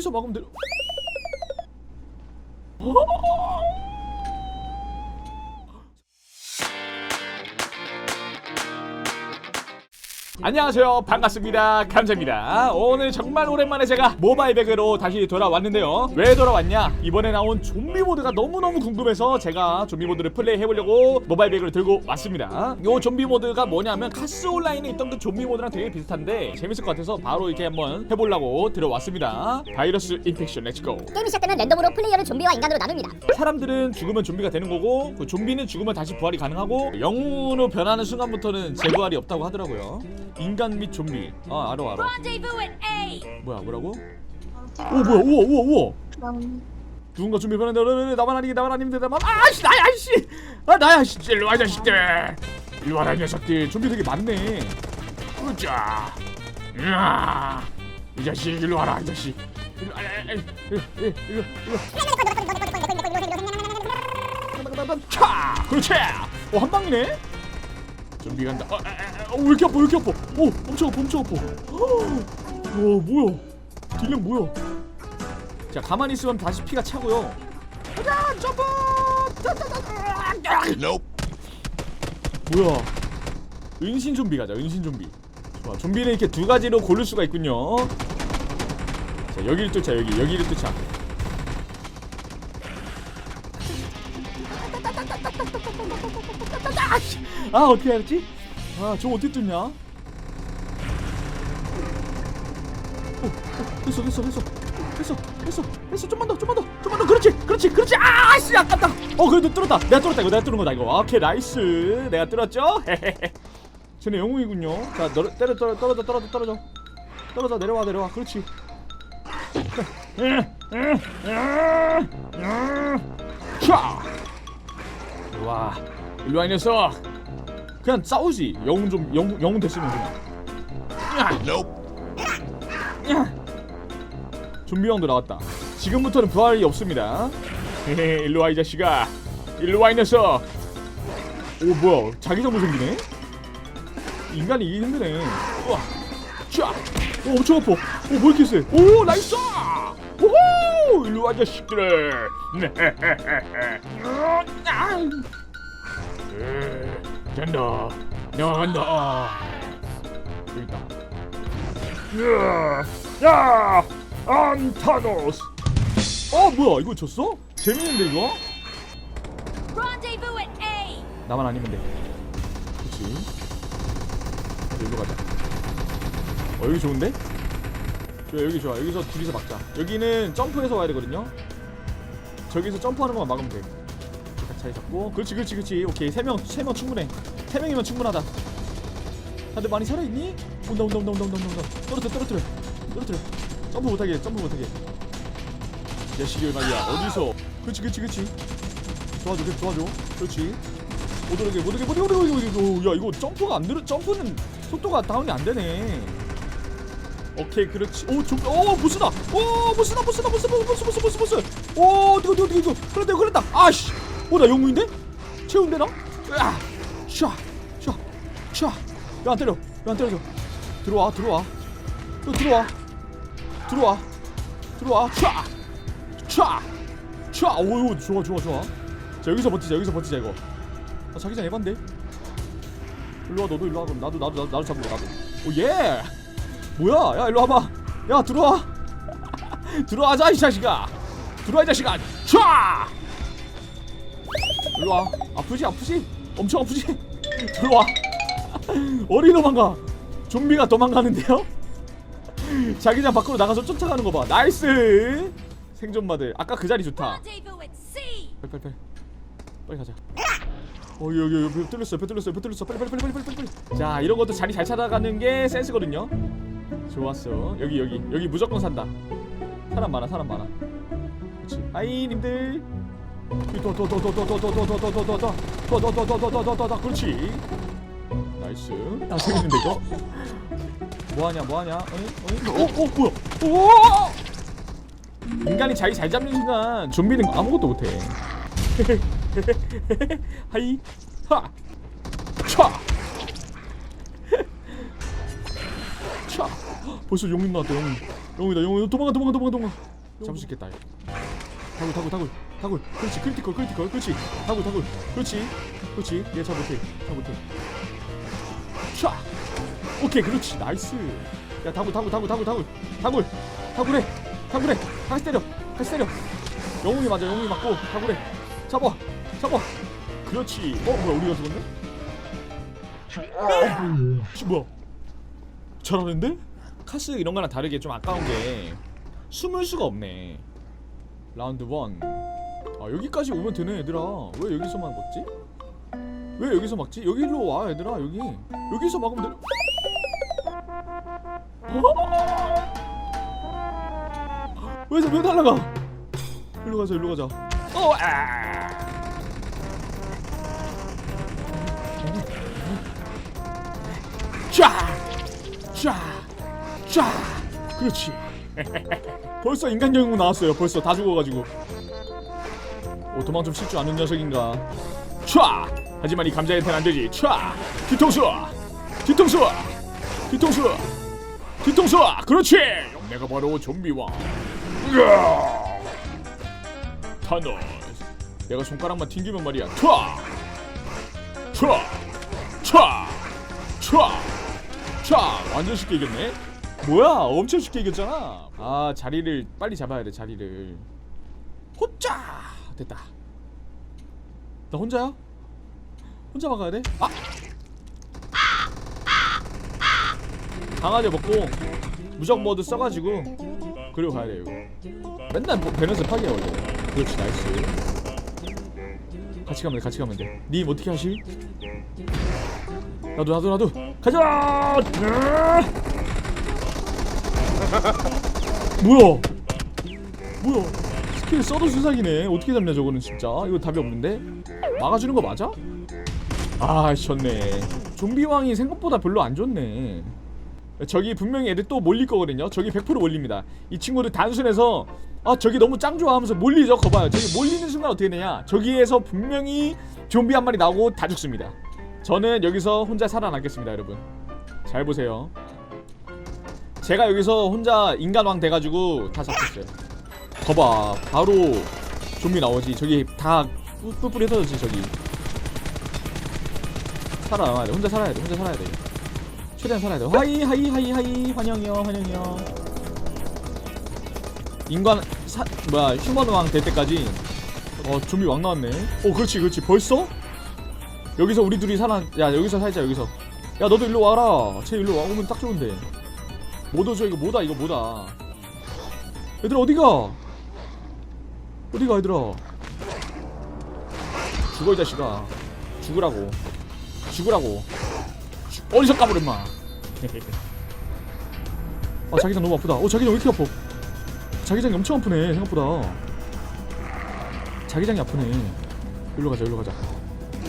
여기서 막으면 돼. 안녕하세요. 반갑습니다. 감사입니다. 오늘 정말 오랜만에 제가 모바일 배그로 다시 돌아왔는데요. 왜 돌아왔냐? 이번에 나온 좀비 모드가 너무너무 궁금해서 제가 좀비 모드를 플레이 해보려고 모바일 배그를 들고 왔습니다. 요 좀비 모드가 뭐냐면 카스 온라인에 있던 그 좀비 모드랑 되게 비슷한데 재밌을 것 같아서 바로 이렇게 한번 해보려고 들어왔습니다. 바이러스 인펙션 렛츠고 게임이 시작되면 랜덤으로 플레이어를 좀비와 인간으로 나눕니다. 사람들은 죽으면 좀비가 되는 거고 그 좀비는 죽으면 다시 부활이 가능하고 영웅으로 변하는 순간부터는 재부활이 없다고 하더라고요 인간 및 좀비. 아 Rendezvous at A. 뭐야 뭐라고? 오 뭐야 우와 우와 우와. 누군가 좀비 변한다 르르르, 나만 아니게 나만 아니면 되다. 나만 아씨 나야 아씨. 아 나야 씨. 일로 와 자식들. 일로 와라 이 녀석들. 좀비 되게 많네. 으자. 으아. 이 자식 일로 와라 이 자식. 일로 와 일로 일로 일로 일로. 차! 그렇지. 어한 방이네 좀비 간다. 어, 아, 아, 어, 왜 이렇게 아파 왜 이렇게 아파. 오 엄청 아파 엄청 아파. 와 뭐야? 딜량 뭐야? 자 가만히 있으면 다시 피가 차고요. 가자 점프! Nope. 뭐야? 은신 좀비 가자 은신 좀비. 좋아 좀비는 이렇게 두 가지로 고를 수가 있군요. 자 여기를 쫓아 여기 여기를 쫓아 아 어떻게 알았지? 아저 어떻게 뚫냐? 어, 어, 됐어 됐어 됐어. 됐어 됐어 됐어. 좀만 더 좀만 더 좀만 더. 그렇지 그렇지 그렇지. 아씨 아깝다. 어 그래도 뚫었다. 내가 뚫었다 이거 내가 뚫은 거다 이거. 오케이 나이스. 내가 뚫었죠? 쟤네 영웅이군요. 자 너, 때려 떨어 떨어져 떨어져 떨어져. 떨어져 내려와 내려와. 그렇지. 자 일로와. 일로와 이 녀석 그냥 싸우지 영웅 좀 영웅 영웅 됐으면 그냥 Nope. 좀비 형도 나왔다. 지금부터는 부활 이 없습니다. 헤헤, 일로 와 이 자식아. 일로 와 이 녀석. 오 뭐야? 자기 전부 생기네. 인간이 이기 힘드네. 우와. 자. 오 엄청 아파. 오 뭐 이렇게 세? 오 나이스. 오호. 일로 와이 자식들. 네. 아. 에, 된다. 나간다. 여기 있다. 야, 야, 안타노스. 어 뭐야 이거 졌어? 재밌는데 이거? Rendezvous at A. 나만 아니면 돼. 그렇지. 일로 가자. 어 여기 좋은데? 좋아 여기 좋아. 여기서 둘이서 막자. 여기는 점프해서 와야 되거든요. 저기서 점프하는 것만 막으면 돼. 자, 자리 잡고. 그렇지 그렇지 그렇지. 오케이 세명세 명 충분해. 세 명이면 충분하다. 다들 많이 살아있니? 온다 온다 온다 온다 온다 온다. 떨어뜨려 떨어뜨려 떨어뜨려. 점프 못하게 점프 못하게. 이 자식이 말이야 어디서? 그렇지 그렇지 그렇지. 도와줘 도와줘. 그렇지. 오르게 못 오르게 못 오르게. 야 이거 점프가 안 늘어 점프는 속도가 다운이 안 되네. 오케이 그렇지. 오 좀. 오 보스다. 오 보스다 보스 보스 보스 보스 보스. 오 어디 어디 어디. 그런다 그런다. 아씨. 어나 영웅인데? 채운데 나? 야. 샤. 샤. 샤. 왜안 때려? 왜안 때려줘? 들어와 들어와. 또 들어와. 들어와. 들어와. 차. 차. 차. 오 좋아 좋아 좋아. 자 여기서 버티자 여기서 버티자 이거. 아 자기장 에반데. 일로 와 너도 일로 와 그럼 나도 나도 나도, 나도 잡고 나도. 오 예. 뭐야? 야 일로 와봐. 야 들어와. 들어와자 이 자식아. 들어와 이 자식아. 차. 일로 와. 아프지 아프지? 엄청 아프지? 들어와. 어디 도망가? 좀비가 도망가는데요? 자기장 밖으로 나가서 쫓아가는 거 봐. 나이스. 생존마들. 아까 그 자리 좋다. 빨리 빨리 빨리 빨리 가자. 어 여기 여기 뚫렸어 옆에 뚫렸어 옆에 뚫렸어 빨리 빨리 빨리 빨리 빨리 빨리. 자 이런 것도 자리 잘 찾아가는 게 센스거든요. 좋았어. 여기 여기 여기 무조건 산다. 사람 많아 사람 많아. 그렇지. 아이 님들. 더더더더더더더더더더더더더더더더더더더 그렇지. 나이스. 아 재밌는데 이거? 뭐하냐 뭐하냐? 어이 어이. 어, 어 뭐야? 오! 인간이 자기 잘 잡는 순간 좀비는 아무것도 못해. 하이 하 차. 차. 벌써 용인 나왔다 용인. 영웅이다 영웅 도망가 도망가 도망가 도망가 잡을 수 있겠다 다굴 다굴 다굴 다굴. 그렇지 크리티컬 크리티컬 그렇지. 다굴 다굴. 그렇지. 그렇지. 얘잘 못해. 잘 못해. 샤 오케이 그렇지. 나이스. 야 다굴 다굴 다굴 다굴 다굴. 다굴. 다굴해 다굴해 다시 때려. 다시 때려. 영웅이 맞아. 영웅이 맞고 다굴해 잡아. 잡아. 그렇지. 어 뭐야 우리가 죽었네? 씨 뭐야? 잘하는데? 카스 이런 거랑 다르게 좀 아까운 게 숨을 수가 없네. 라운드 1 아, 여기까지 오면 되네 얘들아 왜 여기서만 막지? 왜 여기서 막지? 여기로 와 얘들아 여기 여기서 막으면 돼 왜, 왜 날라가 일로 가자 일로 가자 어, 아. 쫙! 쫙! 쫙! 그렇지 벌써 인간 영웅 나왔어요 벌써 다 죽어가지고 오 도망 좀 칠 줄 아는 녀석인가 촤! 하지만 이 감자한테는 안되지 촤! 뒤통수! 뒤통수! 뒤통수! 뒤통수! 그렇지! 내가 바로 좀비왕 으아! 타노스 내가 손가락만 튕기면 말이야 촤! 촤! 촤! 촤! 촤! 완전 쉽게 이겼네 뭐야 엄청 쉽게 이겼잖아 아 자리를 빨리 잡아야 돼 자리를 호짜 됐다 나 혼자야? 혼자 막아야 돼? 아! 강아지 먹고 무적 모드 써가지고 그리고 가야 돼 이거 맨날 뭐 밸런스 파괴야 원래 그렇지 나이스 같이 가면 돼 같이 가면 돼님 어떻게 하실? 나도 나도 나도 가자! 뭐야 뭐야 스킬 써도 수작이네. 어떻게 잡냐 저거는 진짜. 이거 답이 없는데? 막아주는 거 맞아? 아 졌네. 좀비 왕이 생각보다 별로 안 좋네. 저기 분명히 애들 또 몰릴 거거든요. 저기 100% 몰립니다. 이 친구들 단순해서 아 저기 너무 짱 좋아 하면서 몰리죠? 거봐요. 저기 몰리는 순간 어떻게 되냐? 저기에서 분명히 좀비 한 마리 나오고 다 죽습니다. 저는 여기서 혼자 살아남겠습니다 여러분. 잘 보세요. 제가 여기서 혼자 인간왕 돼가지고 다 잡혔어요 거봐 바로 좀비 나오지. 저기 다 뿌- 뿔뿔이 흩어졌지 저기. 살아남아야 돼. 혼자 살아야 돼. 혼자 살아야 돼. 최대한 살아야 돼. 하이 하이 하이 하이. 환영이요 환영이요. 인간 사 뭐야 휴먼 왕 될 때까지. 어 좀비 왕 나왔네. 어 그렇지 그렇지. 벌써? 여기서 우리 둘이 살아 야 여기서 살자 여기서. 야 너도 일로 와라. 쟤 일로 와. 오면 딱 좋은데. 못 오죠 이거. 뭐다 이거 뭐다 얘들아 어디가 어디가 얘들아? 죽어 이 자식아. 죽으라고. 죽으라고. 죽- 어디서 까불어 임마? 아 자기장 너무 아프다. 어 자기장 왜 이렇게 아파? 자기장이 엄청 아프네. 생각보다. 자기장이 아프네. 여기로 가자 여기로 가자.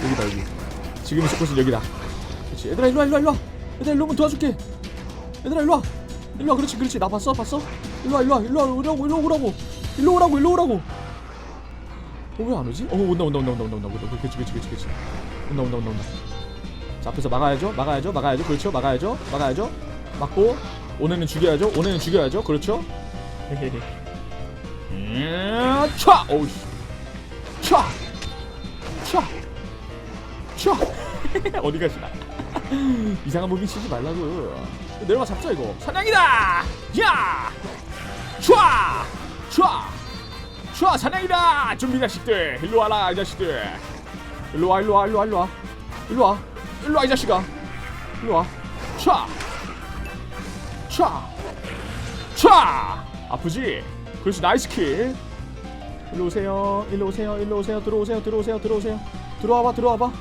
여기다 여기. 지금 있을 곳은 여기다. 그렇지. 얘들아 일로와 일로와 일로와. 얘들아 일로 오면 도와줄게. 얘들아 일로와. 일로와 그렇지 그렇지. 나 봤어 봤어. 일로와 일로와. 일로와 오라고 일로 오라고. 일로 오라고 일로 오라고. 어 왜 안 오지? 어 온다 온다 온다 온다 온다 온다. 온다 그렇지 그렇지 그렇지 그렇지 온다 온다 온다 온다. 자 앞에서 막아야죠 막아야죠 막아야죠. 그렇죠 막아야죠 막아야죠. 막고 오늘은 죽여야죠 오늘은 죽여야죠. 그렇죠? 헤헤헤 음, 촤 어우 촤 촤 촤 어디 가시나? 이상한 무빙 치지 말라고. 내려가 잡자 이거. 사냥이다! 야! 촤! 촤! 촤 사냥이다! 좀비 자식들. 일로 와라 이 자식들. 일로 와 일로 와 일로 와 일로 와. 일로 와 일로 와 이 자식아. 일로 와. 촤! 촤! 촤! 아프지? 그렇지 나이스 킬. 일로 오세요 일로 오세요 일로 오세요. 들어오세요 들어오세요 들어오세요. 들어와봐 들어와봐.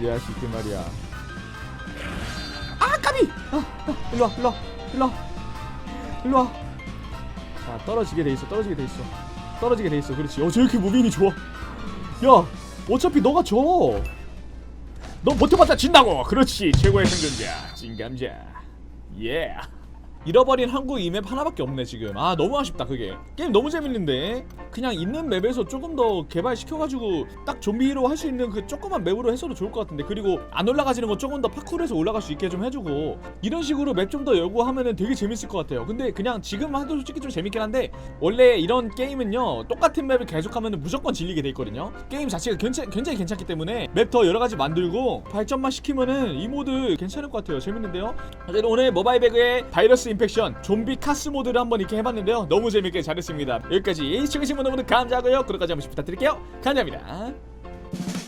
이 자식들 말이야. 아 까비! 아, 아, 일로 와 일로 와 일로 와. 일로 와 자 떨어지게 돼 있어 떨어지게 돼 있어. 떨어지게 돼 있어. 그렇지. 어 저렇게 무빙이 좋아. 야 어차피 너가 져너 버텨봤자 진다고. 그렇지. 최고의 생존자 진감자. 예 잃어버린 항구 이맵 하나밖에 없네 지금. 아 너무 아쉽다 그게. 게임 너무 재밌는데 그냥 있는 맵에서 조금 더 개발시켜가지고 딱 좀비 히로 할 수 있는 그 조그만 맵으로 해서도 좋을 것 같은데 그리고 안 올라가지는 거 조금 더 파쿠르해서 올라갈 수 있게 좀 해주고 이런 식으로 맵 좀 더 열고 하면은 되게 재밌을 것 같아요. 근데 그냥 지금 하도 솔직히 좀 재밌긴 한데 원래 이런 게임은요 똑같은 맵을 계속하면 무조건 질리게 돼 있거든요. 게임 자체가 괜찮, 굉장히 괜찮기 때문에 맵 더 여러 가지 만들고 발전만 시키면은 이 모드 괜찮을 것 같아요. 재밌는데요? 오늘 모바일 배그의 바이러스 인펙션 좀비 카스 모드를 한번 이렇게 해봤는데요. 너무 재밌게 잘했습니다. 여기까지 시청해주신 분들 감사하고요. 구독까지 한 번씩 부탁드릴게요. 감사합니다